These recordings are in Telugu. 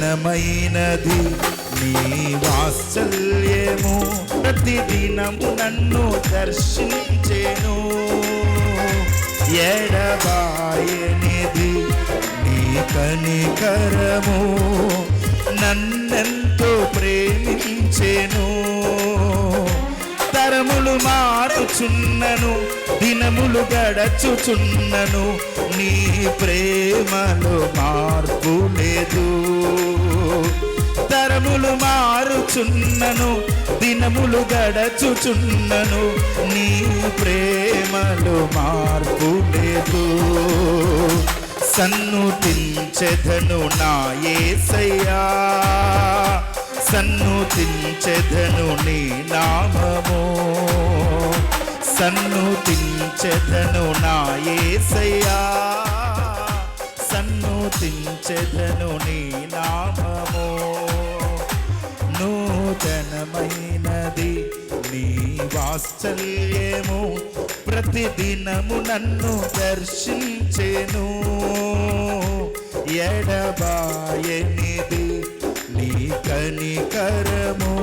ఘనమైనది నీ వాత్సల్యము. ప్రతిదినము నన్ను దర్శించేను. ఎడబాయనిది నీ కనికరము. నన్నెంతో ప్రేమించెను. తరములు మా మారుచున్నను దినములు గడచుచున్నను నీ ప్రేమలో మార్పు లేదు. తరములు మారుచున్నను దినములు గడచుచున్నను నీ ప్రేమలో మార్పు లేదు. సన్నుతించెదను నా యేసయ్యా సన్నుతించెదను నీ నామము సన్నుతించెదను నా యేసయ్యా సన్నుతించెదను నీ నామము. నూతనమైనది నీ వాత్సల్యము. ప్రతిదినము నన్ను దర్శించెను. ఎడబాయనిది నీ కనికరము.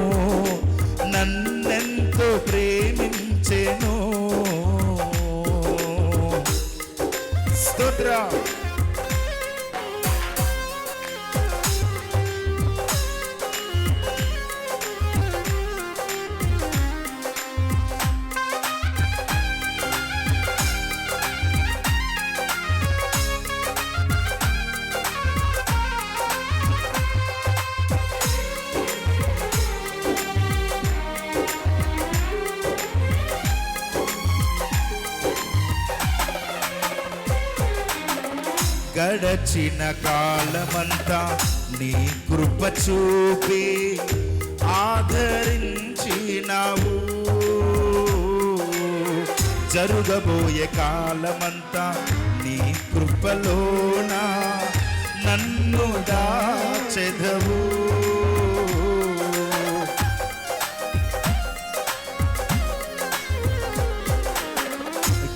నన్నెంతో ప్రేమించెను స్తోత్రం. గడచిన కాలమంతా నీ కృప చూపి ఆదరించినావు. జరుగబోయే కాలమంతా నీ కృపలోన నన్ను దాచెదవు.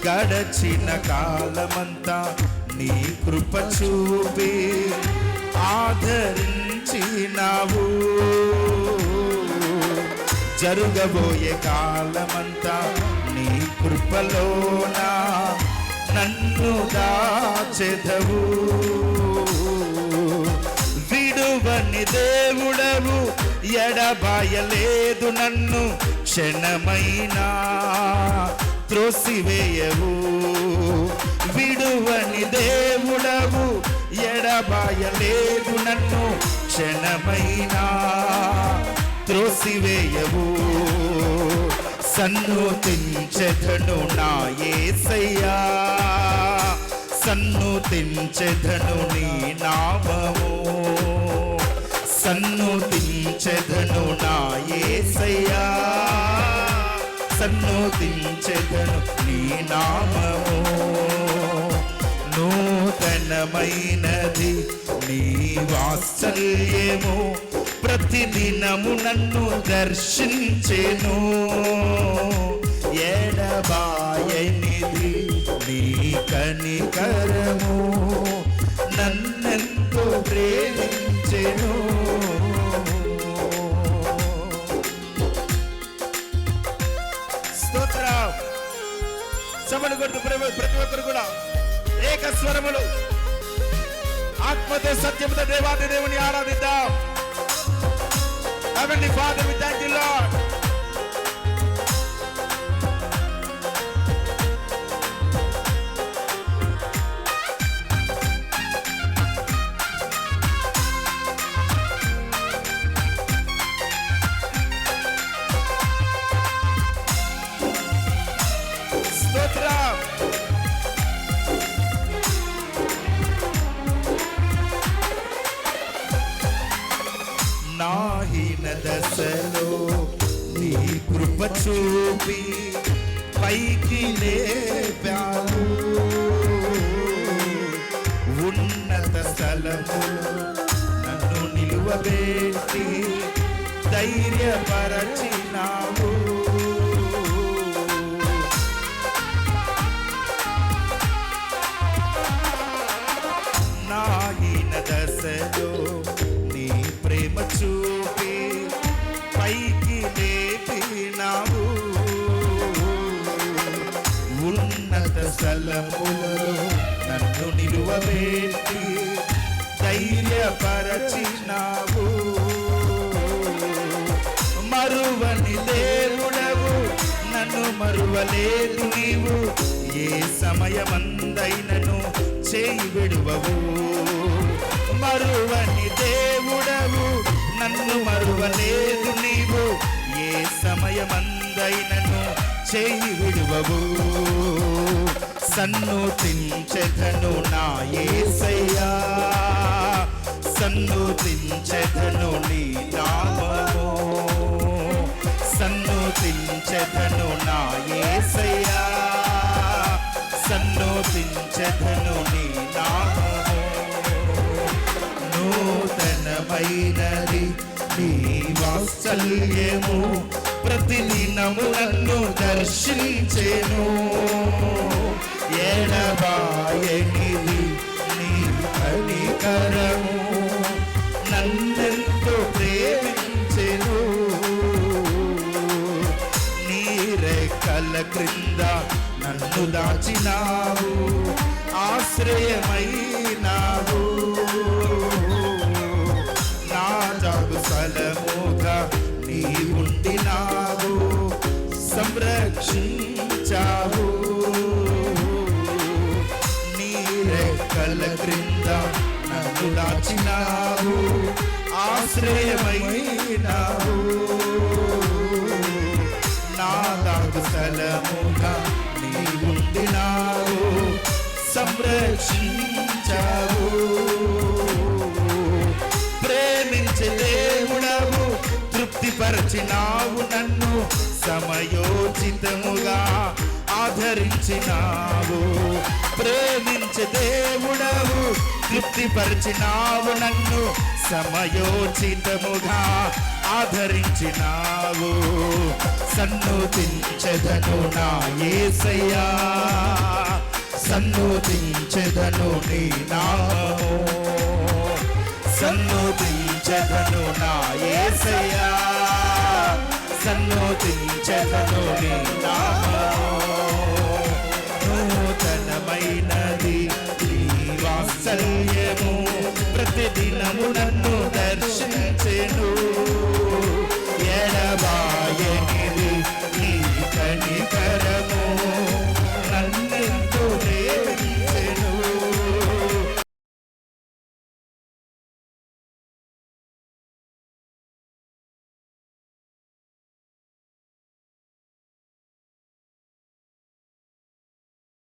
గడచిన కాలమంతా నీ కృప చూపి ఆదరించినావు. జరుగబోయే కాలమంతా నీ కృపలోన నన్ను దాచెదవు. విడువని దేవుడవు ఎడబాయలేదు నన్ను క్షణమైనా త్రోసివేయవు. విడువని దేవుడవు ఎడబాయలేదు నన్ను క్షణమైనా. త్రోసివేయవు సన్నుతించెదను నా ఏసయ్యా. సన్నుతించెదను నీ నామము. సన్నుతించెదను నా ఏసయ్యా. సన్నుతించెదను నీ నామము. నూతనమైనది నీ వాత్సల్యము. ప్రతిదినము నన్ను దర్శించెను. ఎడబాయనిది నీ కనికరము. నన్నెంతో ప్రేమించెను. స్తోత్రం. సభలు కొడుతూ ప్రతి ఒక్కరు కూడా ఏకస్వరములు. ఆత్మతో సత్యముతో దేవాది దేవుని ఆరాధిద్దాం Heavenly Father, we thank you, Lord. దశలో నీ కృప చూపి పైకి లేపాను. ఉన్నత స్థలములో నన్ను నిలువబెట్టి ధైర్యపరచినావు. నాగిన దశలో స్థలములలో నన్ను నిలువబెట్టి ధైర్యపరచినావు. మరువని దేవుడవు నన్ను మరువలేదు నీవు. ఏ సమయమందైనను చేయి విడువవు. మరువని దేవుడవు నన్ను మరువలేదు నీవు. ఏ సమయమందైనను చేయి విడువవు. సన్నుతించెదను నా యేసయ్యా సన్నుతించెదను నీ నామము. సన్నుతించెదను నా యేసయ్యా సన్నుతించెదను నీ నామము. నూతనమైనది నీ వాత్సల్యము. ప్రతిదినము నన్ను దర్శించెను. ఎడబాయనిది నీ కనికరము నన్నెంతో ప్రేమించెను. నీరెక్కల క్రింద నన్ను దాచినావు ఆశ్రయమైనావు. నా జాగు స్థలముగా నీ ఉండినావు సంరక్షించావు. దాచినావు ఆశ్రయమైనావు. నా దాగు స్థలముగా సంరక్షించావు. ప్రేమించే దేవుడవు తృప్తిపరచినావు నన్ను సమయోచితముగా. ఆదరించినావు. ప్రేమించే దేవుడవు తృప్తిపరిచినావు నన్ను. సమయోచితముగా ఆదరించినావు. సన్నుతించెదను నా ఏసయ్యా. సన్నుతించెదను నీ నామము. సన్నుతించెదను నా ఏసయ్యా. సన్నుతించెదను నూతనమైనది వాత్సల్యము ప్రతిదినము నన్ను దర్శించెను.